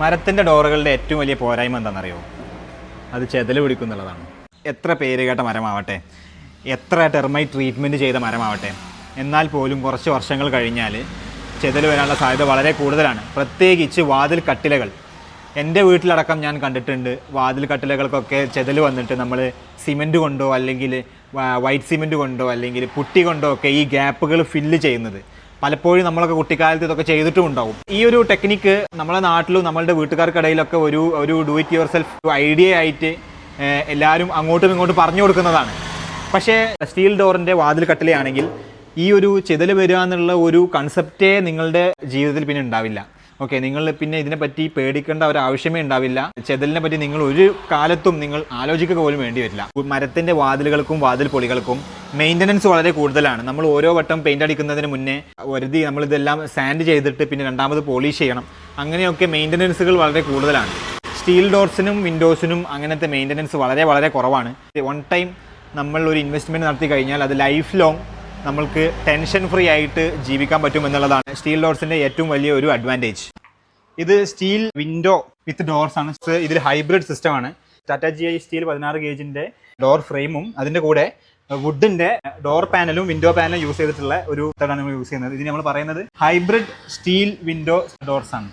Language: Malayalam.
മരത്തിന്റെ ഡോറുകളുടെ ഏറ്റവും വലിയ പോരായ്മ എന്താണെന്നറിയോ? അത് ചെതൽ പിടിക്കുന്നുള്ളതാണ് എത്ര പേര് കേട്ട മരമാവട്ടെ? എത്ര ടെർമൈ ട്രീറ്റ്മെന്റ് ചെയ്ത മരമാവട്ടെ? എന്നാൽ പോലും കുറച്ച് വർഷങ്ങൾ കഴിഞ്ഞാൽ ചെതൽ വരാനുള്ള സാധ്യത വളരെ കൂടുതലാണ്. പ്രത്യേകിച്ച് വാതിൽ കട്ടിലകൾ. എന്റെ വീട്ടിലടക്കം ഞാൻ കണ്ടിട്ടുണ്ട് വാതിൽ കട്ടിലകൾക്കൊക്കെ ചെതൽ വന്നിട്ട് നമ്മൾ സിമെന്റ് കൊണ്ടോ അല്ലെങ്കിൽ വൈറ്റ് സിമെന്റ് കൊണ്ടോ അല്ലെങ്കിൽ പുട്ടി കൊണ്ടോ ഒക്കെ ഈ ഗ്യാപ്പുകൾ ഫില്ല് ചെയ്യുന്നത്. പലപ്പോഴും നമ്മളൊക്കെ കുട്ടിക്കാലത്ത് ഇതൊക്കെ ചെയ്തിട്ടും ഉണ്ടാവും. ഈ ഒരു ടെക്നിക്ക് നമ്മളെ നാട്ടിലും നമ്മളുടെ വീട്ടുകാർക്കിടയിലൊക്കെ ഒരു ഒരു do it yourself idea ആയിട്ട് എല്ലാവരും അങ്ങോട്ടും ഇങ്ങോട്ടും പറഞ്ഞു കൊടുക്കുന്നതാണ്. പക്ഷേ സ്റ്റീൽ ഡോറിന്റെ വാതിൽ കട്ടിലയാണെങ്കിൽ ഈ ഒരു ചെതൽ വരിക എന്നുള്ള ഒരു കൺസെപ്റ്റേ നിങ്ങളുടെ ജീവിതത്തിൽ പിന്നെ ഉണ്ടാവില്ല. ഓക്കെ നിങ്ങൾ പിന്നെ ഇതിനെപ്പറ്റി പേടിക്കേണ്ട ഒരു ആവശ്യമേ ഉണ്ടാവില്ല. ചെതലിനെ പറ്റി നിങ്ങൾ ഒരു കാലത്തും നിങ്ങൾ ആലോചിക്കുക പോലും വേണ്ടി വരില്ല. മരത്തിന്റെ വാതിലുകൾക്കും വാതിൽ പൊളികൾക്കും മെയിന്റനൻസ് വളരെ കൂടുതലാണ്. നമ്മൾ ഓരോ വട്ടം പെയിന്റ് അടിക്കുന്നതിന് മുന്നേ ഒരുതി നമ്മളിതെല്ലാം സാൻഡ് ചെയ്തിട്ട് പിന്നെ രണ്ടാമത് പോളിഷ് ചെയ്യണം. അങ്ങനെയൊക്കെ മെയിന്റനൻസുകൾ വളരെ കൂടുതലാണ്. സ്റ്റീൽ ഡോർസിനും വിൻഡോസിനും അങ്ങനത്തെ മെയിന്റനൻസ് വളരെ വളരെ കുറവാണ്. വൺ ടൈം നമ്മൾ ഒരു ഇൻവെസ്റ്റ്മെന്റ് നടത്തി കഴിഞ്ഞാൽ അത് ലൈഫ് ലോങ് നമ്മൾക്ക് ടെൻഷൻ ഫ്രീ ആയിട്ട് ജീവിക്കാൻ പറ്റും എന്നുള്ളതാണ്. സ്റ്റീൽ ഡോർസിന്റെ ഏറ്റവും വലിയ ഒരു അഡ്വാന്റേജ് ഇത് സ്റ്റീൽ വിൻഡോ വിത്ത് ഡോർസ് ആണ്. ഇത് ഇതിൽ ഹൈബ്രിഡ് സിസ്റ്റമാണ് ടാറ്റ ജി ഐ സ്റ്റീൽ പതിനാറ് ഗേജിന്റെ ഡോർ ഫ്രെയിമും അതിന്റെ കൂടെ വുഡിന്റെ ഡോർ പാനലും വിൻഡോ പാനലും യൂസ് ചെയ്തിട്ടുള്ള ഒരു ഇതാണ് നമ്മൾ യൂസ് ചെയ്യുന്നത്. ഇതിന് നമ്മൾ പറയുന്നത് ഹൈബ്രിഡ് സ്റ്റീൽ വിൻഡോ ഡോർസ് ആണ്.